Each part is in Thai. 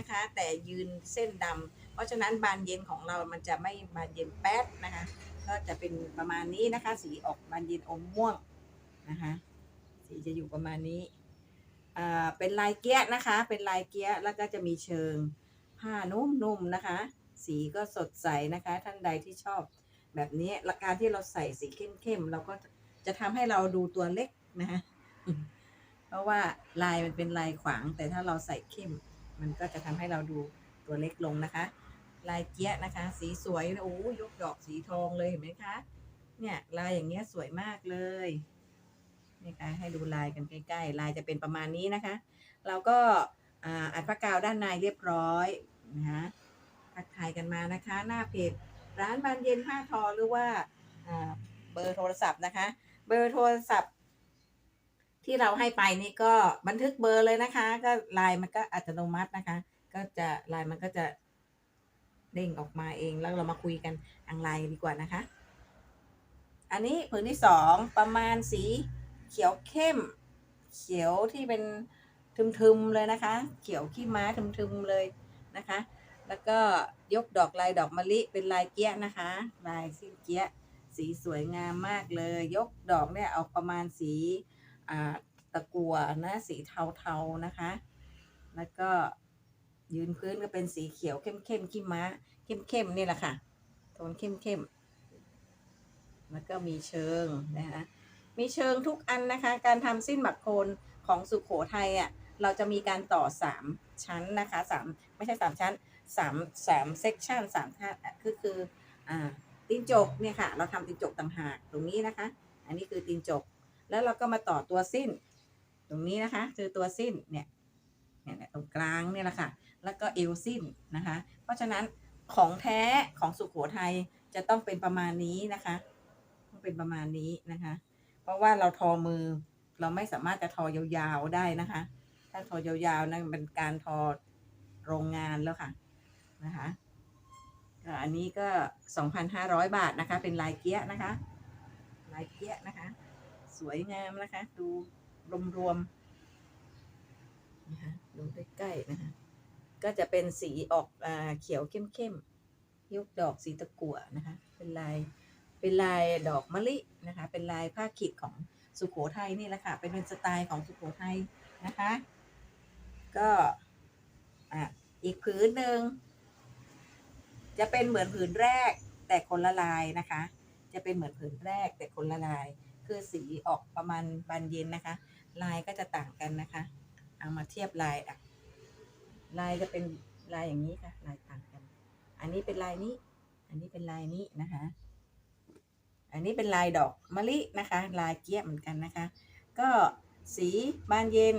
นะคะ แต่ยืนเส้นดำเพราะฉะนั้นบานเย็นของเรามันจะไม่บานเย็นแป๊ดนะคะ ก็จะเป็นประมาณนี้นะคะ สีออกบานเย็นอมม่วงนะคะ สีจะอยู่ประมาณนี้อ่าเป็นลายเกี้ยนะคะ เป็นลายเกี้ยแล้วก็จะมีเชิงผ้านุ่มๆนะคะ สีก็สดใสนะคะ ท่านใดที่ชอบแบบนี้ละการที่เราใส่สีเข้มๆเราก็จะทำให้เราดูตัวเล็กนะคะเพราะว่าลายมันเป็นลายขวางแต่ถ้าเราใส่เข้ม มันก็จะทำให้เราดูตัวเล็กลงนะคะ ลายเกี้ยนะคะ สีสวยโอ้ยกดอกสีทองเลยเห็นไหมคะเนี่ยลายอย่างเงี้ยสวยมากเลยนี่ค่ะให้ดูลายกันใกล้ๆ ลายจะเป็นประมาณนี้นะคะ เราก็อัดผ้ากาวด้านในเรียบร้อยนะคะทักทายกันมานะคะ หน้าเพจร้านบานเย็นผ้าทอหรือว่าเบอร์โทรศัพท์นะคะ เบอร์โทรศัพท์ ที่เราให้ไปนี่ก็บันทึกเบอร์เลยนะคะ ก็ลน์มันก็อัตโนมัตินะคะ ก็จะลน์มันก็จะเด้งออกมาเองแล้วเรามาคุยกันทางไลน์ดีกว่านะคะ อันนี้ผืนที่สองประมาณสีเขียวเข้ม เขียวที่เป็นทึมๆเลยนะคะ เขียวขี้ม้าทึมๆเลยนะคะ แล้วก็ยกดอกลายดอกมะลิเป็นลายเกี้ยนะคะ ลายสิ้เกี้ยสีสวยงามมากเลย ยกดอกเนี่ยเอาประมาณสี ตะกัวนะสีเทาๆนะคะ แล้วก็ยืนพื้นก็เป็นสีเขียวเข้มๆขี้ม้าเข้มๆนี่แหละค่ะโทนเข้มๆแล้วก็มีเชิงนะคะมีเชิงทุกอันนะคะ การทำสิ้นหมักโคนของสุขโขทัยอะเราจะมีการต่อสามชั้นนะคะสามไม่ใช่สามชั้นสามสามเซกชันสามท่าคือคืออ่าตีนจกเนี่ยค่ะ เราทำตีนจกต่างหากตรงนี้นะคะ อันนี้คือตีนจก แล้วเราก็มาต่อตัวสิ้น ตรงนี้นะคะคือตัวสิ้นเนี่ยเนี่ยตรงกลางเนี่ยแหละค่ะ แล้วก็เอวสิ้นนะคะ เพราะฉะนั้นของแท้ของสุขโขทัยจะต้องเป็นประมาณนี้นะคะต้องเป็นประมาณนี้นะคะ เพราะว่าเราทอมือเราไม่สามารถจะทอยาวๆได้นะคะ ถ้าทอยาวๆนั่นเป็นการทอโรงงานแล้วค่ะนะคะอันนี้ก็ 2,500 บาทนะคะ เป็นลายเกี้ยนะคะ ลายเกี้ยนะคะ สวยงามนะคะ ดูรวมๆนะคะดูใกล้ๆนะคะก็จะเป็นสีออกอาเขียวเข้มๆยกดอกสีตะกั่วนะคะ เป็นลายเป็นลายดอกมะลินะคะ เป็นลายผ้าขีดของสุโขทัยนี่แหละค่ะ เป็นเป็นสไตล์ของสุโขทัยนะคะ ก็อะอีกผืนหนึ่งจะเป็นเหมือนผืนแรกแต่คนละลายนะคะ จะเป็นเหมือนผืนแรกแต่คนละลาย คือสีออกประมาณบานเย็นนะคะ ลายก็จะต่างกันนะคะ เอามาเทียบลายอะลายจะเป็นลายอย่างนี้ค่ะ ลายต่างกัน อันนี้เป็นลายนี้ อันนี้เป็นลายนี้นะคะ อันนี้เป็นลายดอกมะลินะคะ ลายเกี้ยเหมือนกันนะคะ ก็สีบานเย็น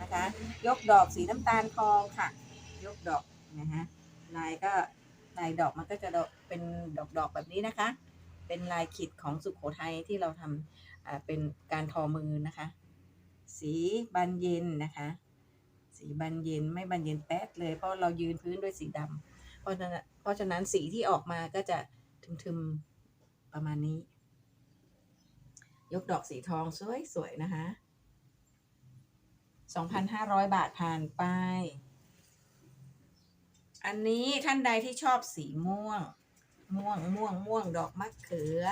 นะคะ ยกดอกสีน้ำตาลทองค่ะ ยกดอกนะฮะลายก็ลายดอกมันก็จะเป็นดอกดอกๆแบบนี้นะคะ เป็นลายขีดของสุขโขทัยที่เราทำเป็นการทอมือนะคะ สีบานเย็นนะคะ สีบานเย็นไม่บานเย็นแป๊ดเลยเพราะเรายืนพื้นด้วยสีดำเพราะฉะนั้นเพราะฉะนั้นสีที่ออกมาก็จะทึมๆประมาณนี้ ยกดอกสีทองสวยๆนะคะ2,500 บาทผ่านไป อันนี้ท่านใดที่ชอบสีม่วง ม่วงม่วงม่วงดอกมะเขือ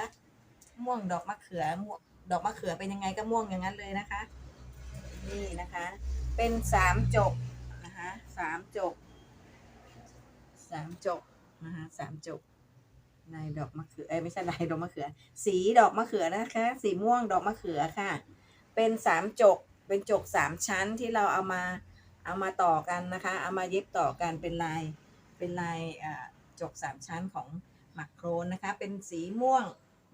ม่วงดอกมะเขือม่วงดอกมะเขือเป็นยังไงก็ม่วงอย่างนั้นเลยนะคะ นี่นะคะ เป็นสามจกนะคะสามจกสามจกนะคะสามจกลายดอกมะเขือเอ้ยไม่ใช่ลายดอกมะเขือ สีดอกมะเขือนะคะ สีม่วงดอกมะเขือค่ะ เป็นสามจกเป็นจกสามชั้นที่เราเอามาเอามาต่อกันนะคะ เอามาเย็บต่อกันเป็นลายเป็นลายอ่าจกสามชั้นของ มักโครนนะคะ เป็นสีม่วง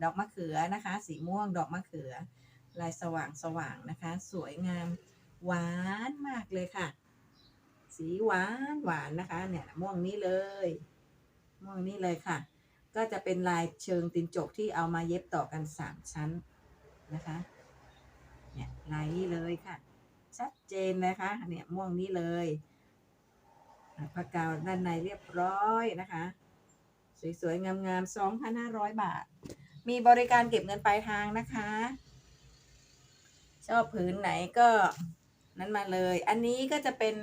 ดอกมะเขือนะคะ สีม่วงดอกมะเขือ ลายสว่างสว่างนะคะ สวยงามหวานมากเลยค่ะ สีหวานหวานนะคะ เนี่ยม่วงนี้เลย ม่วงนี้เลยค่ะ ก็จะเป็นลายเชิงตินจกที่เอามาเย็บต่อกันสามชั้นนะคะ เนี่ยลายนี้เลยค่ะ ชัดเจนนะคะ เนี่ยม่วงนี้เลยผ้ากาวด้านในเรียบร้อยนะคะ สวยๆ งามๆ 2,500 บาท มีบริการเก็บเงินปลายทางนะคะ ชอบผืนไหนก็นั้นมาเลย อันนี้ก็จะเป็น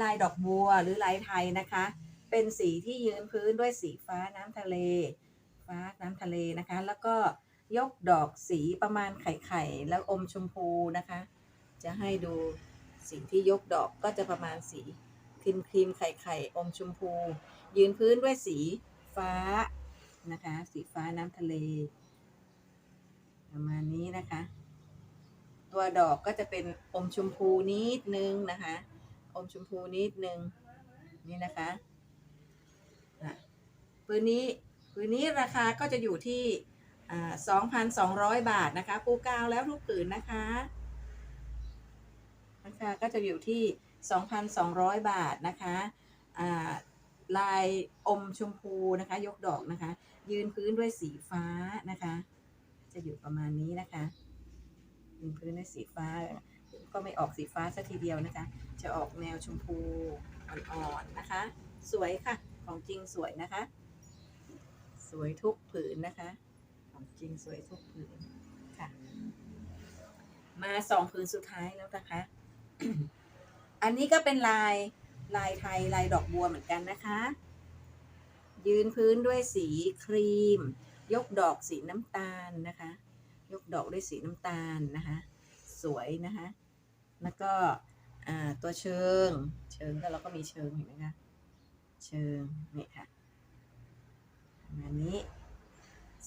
ลายดอกบัวหรือลายไทยนะคะ เป็นสีที่ยืนพื้นด้วยสีฟ้าน้ำทะเล ฟ้าน้ำทะเลนะคะ แล้วก็ยกดอกสีประมาณไข่ไข่แล้วอมชมพูนะคะ จะให้ดูสีที่ยกดอกก็จะประมาณสีครีมครีมไข่ไข่อมชมพู ยืนพื้นด้วยสี ฟ้านะคะ สีฟ้าน้ำทะเลประมาณนี้นะคะ ตัวดอกก็จะเป็นอมชมพูนิดนึงนะคะ อมชมพูนิดนึงนี่นะคะพื้นนี้พื้นนี้ราคาก็จะอยู่ที่อ่า2,200 บาทนะคะปูกาวแล้วทุกผืนนะคะราคาก็จะอยู่ที่ 2,200 บาทนะคะอ่า ลายอมชมพูนะคะ ยกดอกนะคะ ยืนพื้นด้วยสีฟ้านะคะ จะอยู่ประมาณนี้นะคะยืนพื้นด้วยสีฟ้า ก็ไม่ออกสีฟ้าสัทีเดียวนะคะ จะออกแนวชมพูอ่อนๆนะคะ สวยค่ะ ของจริงสวยนะคะ สวยทุกผืนนะคะ ของจริงสวยทุกผืนค่ะ มาสองผืนสุดท้ายแล้วนะคะ อันนี้ก็เป็นลาย ลายไทยลายดอกบัวเหมือนกันนะคะ ยืนพื้นด้วยสีครีม ยกดอกสีน้ำตาลนะคะ ยกดอกด้วยสีน้ำตาลนะคะ สวยนะคะ แล้วก็ตัวเชิง เชิงก็เราก็มีเชิงเห็นไหมคะ เชิงนี่ค่ะประมาณนี้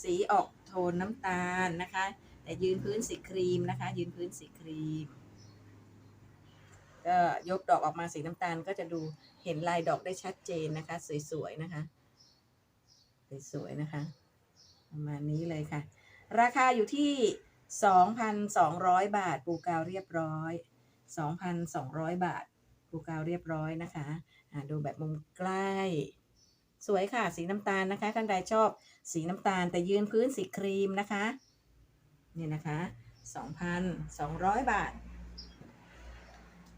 สีออกโทนน้ำตาลนะคะ แต่ยืนพื้นสีครีมนะคะ ยืนพื้นสีครีม ก็ยกดอกออกมาสีน้ำตาลก็จะดูเห็นลายดอกได้ชัดเจนนะคะ สวยๆนะคะ สวยๆนะคะ ประมาณนี้เลยค่ะ ราคาอยู่ที่ 2,200 บาท ปูกาวเรียบร้อย 2,200 บาท ปูกาวเรียบร้อยนะคะอ่าดูแบบมุมใกล้ สวยค่ะ สีน้ำตาลนะคะท่านใดชอบสีน้ำตาลแต่ยืนพื้นสีครีมนะคะ นี่นะคะ 2,200 บาท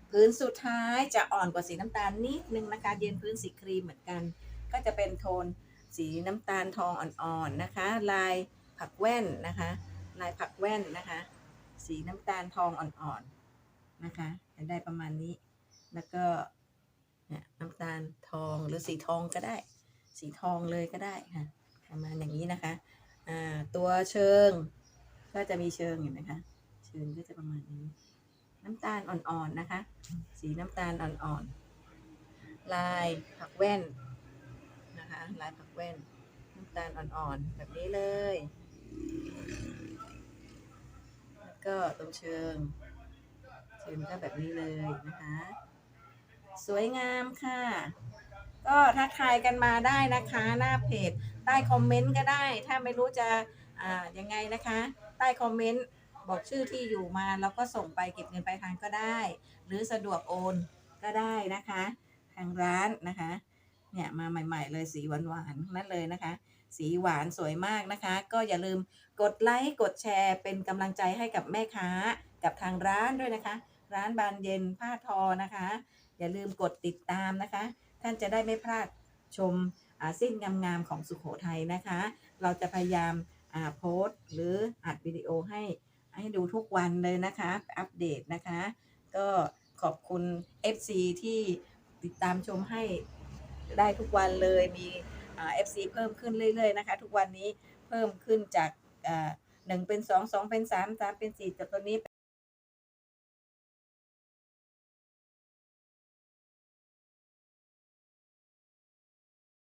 พื้นสุดท้ายจะอ่อนกว่าสีน้ำตาลนิดนึงนะคะ เยืนพื้นสีครีมเหมือนกัน ก็จะเป็นโทนสีน้ำตาลทองอ่อนๆนะคะ ลายผักแว่นนะคะ ลายผักแว่นนะคะ สีน้ำตาลทองอ่อนๆนะคะจะได้ประมาณนี้ แล้วก็น้ำตาลทองหรือสีทองก็ได้ สีทองเลยก็ได้ค่ะประมาณอย่างนี้นะคะตัวเชิงก็จะมีเชิงเห็นไหมคะ เชิงก็จะประมาณนี้ น้ำตาลอ่อนๆนะคะ สีน้ำตาลอ่อนๆ ลายผักแว่นนะคะ ลายผักแว่น น้ำตาลอ่อนๆ แบบนี้เลย แล้วก็ตรงเชิง เชิงก็แบบนี้เลยนะคะ สวยงามค่ะก็ทักทายกันมาได้นะคะ หน้าเพจ ใต้คอมเมนต์ก็ได้ ถ้าไม่รู้จะ อ่ายังไงนะคะ ใต้คอมเมนต์ บอกชื่อที่อยู่มาแล้วก็ส่งไปเก็บเงินปลายทางก็ได้ หรือสะดวกโอนก็ได้นะคะ ทางร้านนะคะ เนี่ยมาใหม่ ๆ เลยสีหวานๆนั่นเลยนะคะ สีหวานสวยมากนะคะ ก็อย่าลืมกดไลค์กดแชร์เป็นกำลังใจให้กับแม่ค้ากับทางร้านด้วยนะคะ ร้านบานเย็นผ้าทอนะคะ อย่าลืมกดติดตามนะคะ ท่านจะได้ไม่พลาดชมสิ้นงามๆของสุขโขทัยนะคะ เราจะพยายามอ่าโพสต์หรืออัดวิดีโอให้ ให้ดูทุกวันเลยนะคะ อัปเดตนะคะ ก็ขอบคุณ FC ที่ติดตามชมให้ได้ทุกวันเลยมีเอฟซีเพิ่มขึ้นเรื่อยๆนะคะ ทุกวันนี้เพิ่มขึ้นจากหนึ่งเป็นสองสองเป็นสามสามเป็นสี่จากตัวนี้